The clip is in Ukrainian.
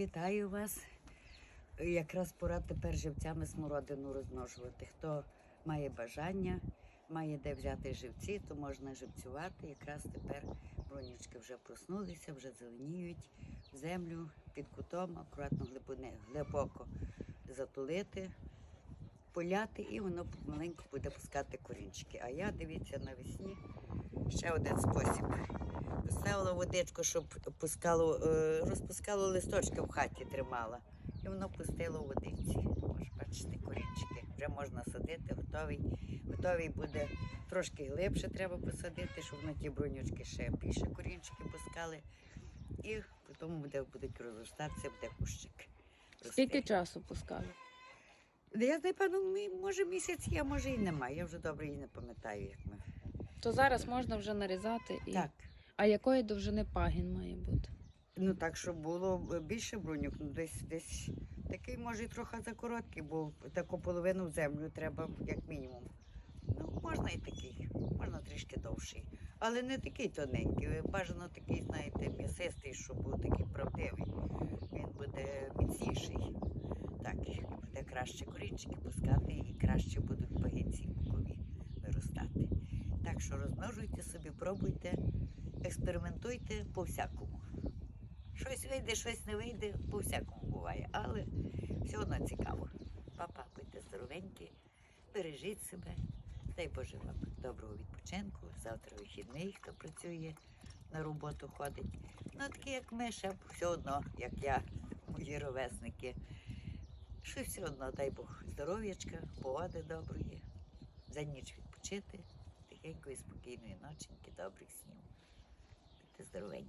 Вітаю вас. Якраз пора тепер живцями смородину розмножувати. Хто має бажання, має де взяти живці, то можна живцювати. Якраз тепер бронючки вже проснулися, вже зеленіють в землю під кутом, акуратно глибоко затулити, поляти, і воно помаленьку буде пускати корінчики. А я дивіться навесні ще один спосіб. Поставила водичку, щоб пускало, е, розпускало листочки в хаті тримала. І воно пустило у водиці. Ось, бачите, корінчики. Вже можна садити, готовий. Готовий буде трошки глибше треба посадити, щоб на ті бронючки ще більше корінчики пускали. І потім буде, будуть розростатися, буде кущик. Скільки часу пускали? Я напевно, мі- може місяць є, може і немає. Я вже добре і не пам'ятаю, як ми. То зараз можна вже нарізати і. Так. А якої довжини пагін має бути? Ну так, щоб було більше бруньок, ну десь десь такий може і трохи закороткий, бо таку половину в землю треба як мінімум. Ну, можна і такий, можна трішки довший. Але не такий тоненький. Бажано такий, знаєте, м'ясистий, щоб був такий правдивий. Він буде міцніший. Так, буде краще корінчики пускати і краще будуть пагінці бокові виростати. Так що розмножуйте собі, пробуйте, експериментуйте по всякому. Щось вийде, щось не вийде, по всякому буває, але все одно цікаво. Папа, будьте здоровенькі, бережіть себе. Дай Боже вам доброго відпочинку. Завтра вихідний, хто працює на роботу ходить. Ну, такі, як ми, ще все одно, як я, мої ровесники. Що все одно, дай Бог здоров'ячка, погоди доброї, за ніч відпочити, тихенької, спокійної ноченьки, добрих снів. is the rig.